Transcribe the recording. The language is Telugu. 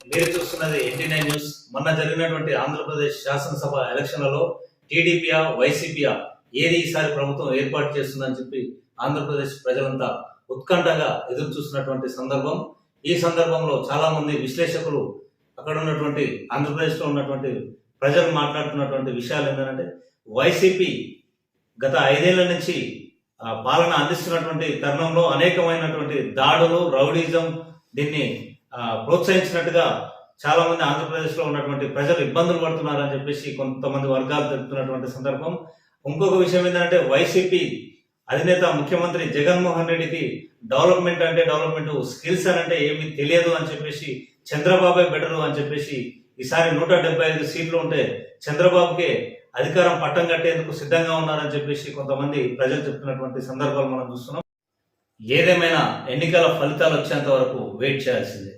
మీరు చూస్తున్నది ఎన్టీ నైన్ న్యూస్. మొన్న జరిగినటువంటి ఆంధ్రప్రదేశ్ శాసనసభ ఎలక్షన్లలో టీడీపీయా వైసీపీయా ఏది ఈసారి ప్రభుత్వం ఏర్పాటు చేస్తుందని చెప్పి ఆంధ్రప్రదేశ్ ప్రజలంతా ఉత్కంఠగా ఎదురు చూస్తున్నటువంటి సందర్భం. ఈ సందర్భంలో చాలా మంది విశ్లేషకులు అక్కడ ఉన్నటువంటి ఆంధ్రప్రదేశ్లో ఉన్నటువంటి ప్రజలు మాట్లాడుతున్నటువంటి విషయాలు ఏంటంటే వైసీపీ గత ఐదేళ్ళ నుంచి పాలన అందిస్తున్నటువంటి తరుణంలో అనేకమైనటువంటి దాడులు రౌడీజం దీన్ని ప్రోత్సహించినట్టుగా చాలా మంది ఆంధ్రప్రదేశ్లో ఉన్నటువంటి ప్రజలు ఇబ్బందులు పడుతున్నారని చెప్పేసి కొంతమంది వర్గాలు తెలుపుతున్నటువంటి సందర్భం. ఇంకొక విషయం ఏంటంటే వైసీపీ అధినేత ముఖ్యమంత్రి జగన్మోహన్ రెడ్డికి డెవలప్మెంట్ అంటే డెవలప్మెంట్ స్కిల్స్ అని అంటే ఏమి తెలియదు అని చెప్పేసి చంద్రబాబే బెటరు అని చెప్పేసి ఈసారి నూట డెబ్బై ఐదు సీట్లు ఉంటే చంద్రబాబుకే అధికారం పట్టం కట్టేందుకు సిద్ధంగా ఉన్నారని చెప్పేసి కొంతమంది ప్రజలు చెప్తున్నటువంటి సందర్భాలు మనం చూస్తున్నాం. ఏదేమైనా ఎన్నికల ఫలితాలు వచ్చేంత వరకు వెయిట్ చేయాల్సిందే.